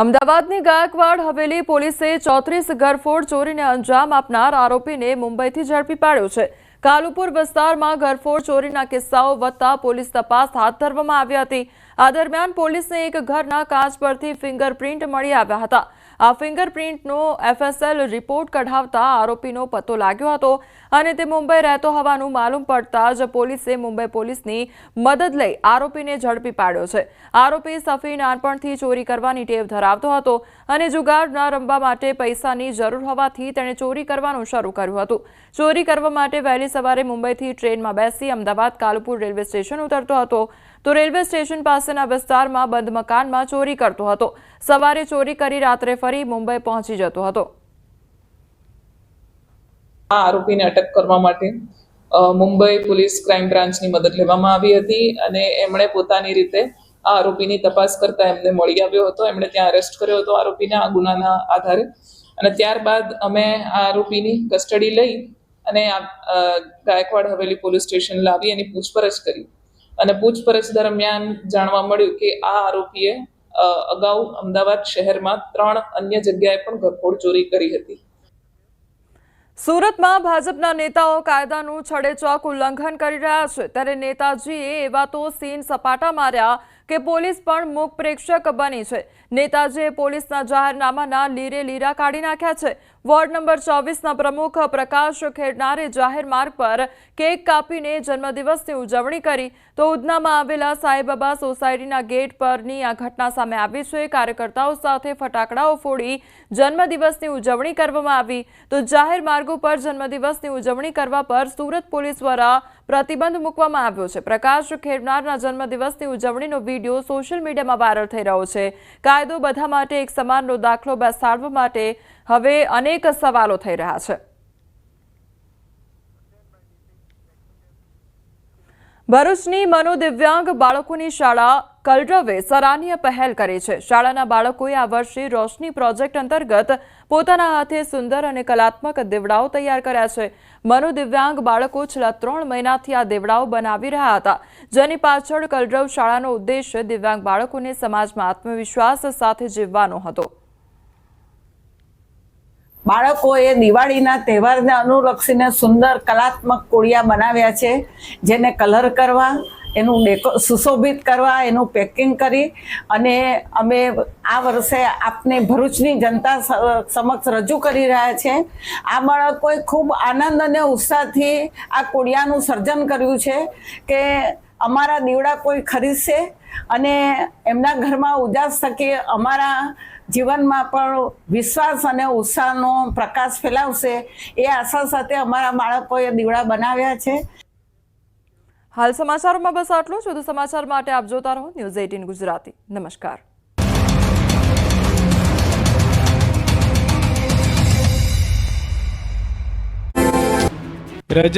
અમદાવાદની ગાયકવાડ હવેલી પોલીસે ચોત્રીસ ઘરફોડ ચોરીને અંજામ આપનાર આરોપીને મુંબઈથી ઝડપી પાડ્યો છે. કાલુપુર વિસ્તારમાં ઘરફોડ ચોરીના કિસ્સાઓ વધતા પોલીસ તપાસ હાથ ધરવામાં આવી હતી. આ દરમિયાન પોલીસને એક ઘરના કાચ પરથી ફિંગરપ્રિન્ટ મળી આવ્યા હતા. આ ફિંગરપ્રિન્ટનો એફએસએલ રિપોર્ટ કઢાવતા આરોપીનો પતો લાગ્યો હતો અને તે મુંબઈ રહેતો હોવાનું માલુમ પડતા જ પોલીસે મુંબઈ પોલીસની મદદ લઈ આરોપીને ઝડપી પાડ્યો છે. આરોપી સફી નાનપણથી ચોરી કરવાની ટેવ ધરાવતો હતો અને જુગાર ન રમવા માટે પૈસાની જરૂર હોવાથી તેણે ચોરી કરવાનું શરૂ કર્યું હતું. ચોરી કરવા માટે વહેલી સવારે મુંબઈથી ટ્રેનમાં બેસી અમદાવાદ કાલુપુર રેલવે સ્ટેશન ઉતરતો હતો. તો રેલવે સ્ટેશન પાસેના વિસ્તારમાં બંધ મકાનમાં ચોરી કરતો હતો. સવારે ચોરી કરી રાત્રે ફરી મુંબઈ પહોંચી જતો હતો. આ આરોપીને અટક કરવા માટે મુંબઈ પોલીસ ક્રાઇમ બ્રાન્ચની મદદ લેવામાં આવી હતી અને એમણે પોતાની રીતે આ આરોપીની તપાસ કરતા એમને મળી આવ્યો હતો. એમણે ત્યાં અરેસ્ટ કર્યો હતો આરોપીને આ ગુનાના આધારે. અને ત્યારબાદ અમે આ આરોપીની કસ્ટડી લઈ અને ગાયકવાડ હવેલી પોલીસ સ્ટેશન લાવી એની પૂછપરછ કરી. અને પૂછપરછ દરમિયાન જાણવા મળ્યું કે આ આરોપીએ અગાઉ અમદાવાદ શહેરમાં ત્રણ અન્ય જગ્યાએ પણ ઘરફોડ ચોરી કરી હતી. સુરતમાં ભાજપના નેતાઓ કાયદાનું છડેચોક ઉલ્લંઘન કરી રહ્યા છે. ત્યારે નેતાજીએ એવા તો સીન સપાટા માર્યા કે પોલીસ પણ મૂક પ્રેક્ષક બની છે. નેતાજીએ પોલીસના જાહેરનામાના લીરે લીરા કાઢી નાખ્યા છે. વોર્ડ નંબર ચોવીસના પ્રમુખ પ્રકાશ ખેડનારે જાહેર માર્ગ પર કેક કાપીને જન્મદિવસની ઉજવણી કરી. તો ઉધનામાં આવેલા સાંઈબાબા સોસાયટીના ગેટ પરની આ ઘટના સામે આવી છે. કાર્યકર્તાઓ સાથે ફટાકડાઓ ફોડી જન્મદિવસની ઉજવણી કરવામાં આવી. તો જાહેર માર્ગો પર જન્મદિવસની ઉજવણી કરવા પર સુરત પોલીસ દ્વારા પ્રતિબંધ મૂકવામાં આવ્યો છે. પ્રકાશ ખેડનારના જન્મદિવસની ઉજવણીનો વીડિયો સોશિયલ મીડિયામાં વાયરલ થઈ રહ્યો છે. કાયદો બધા માટે એક સમાનનો દાખલો બેસાડવા માટે હવે અનેક સવાલો થઈ રહ્યા છે. ભરૂચની મનોદિવ્યાંગ બાળકોની શાળા કલરવે સરાહનીય પહેલ કરી છે. શાળાના બાળકોએ આ વર્ષે રોશની પ્રોજેક્ટ અંતર્ગત પોતાના હાથે સુંદર અને કલાત્મક દેવડાઓ તૈયાર કર્યા છે. મનોદિવ્યાંગ બાળકો છેલ્લા ત્રણ મહિનાથી આ દેવડાઓ બનાવી રહ્યા હતા. જેની પાછળ કલરવ શાળાનો ઉદ્દેશ્ય દિવ્યાંગ બાળકોને સમાજમાં આત્મવિશ્વાસ સાથે જીવવાનો હતો. બાળકોએ દિવાળીના તહેવારને અનુલક્ષીને સુંદર કલાત્મક કોળિયા બનાવ્યા છે, જેને કલર કરવા, એનું ડેકો, સુશોભિત કરવા, એનું પેકિંગ કરી અને અમે આ વર્ષે આપને ભરૂચની જનતા સમક્ષ રજૂ કરી રહ્યા છે. આ બાળકોએ ખૂબ આનંદ અને ઉત્સાહથી આ કોળિયાનું સર્જન કર્યું છે કે અમારા દીવડા કોઈ ખરીદશે અને એમના ઘરમાં ઉજાસ થકી અમારા જીવનમાં પણ વિશ્વાસ અને ઉત્સાહનો પ્રકાશ ફેલાવશે એ આશા સાથે અમારા બાળકોએ દીવડા બનાવ્યા છે. હાલ સમાચારોમાં બસ આટલું જ. વધુ સમાચાર માટે આપ જોતા રહો ન્યૂઝ એઇટીન ગુજરાતી. નમસ્કાર. રજની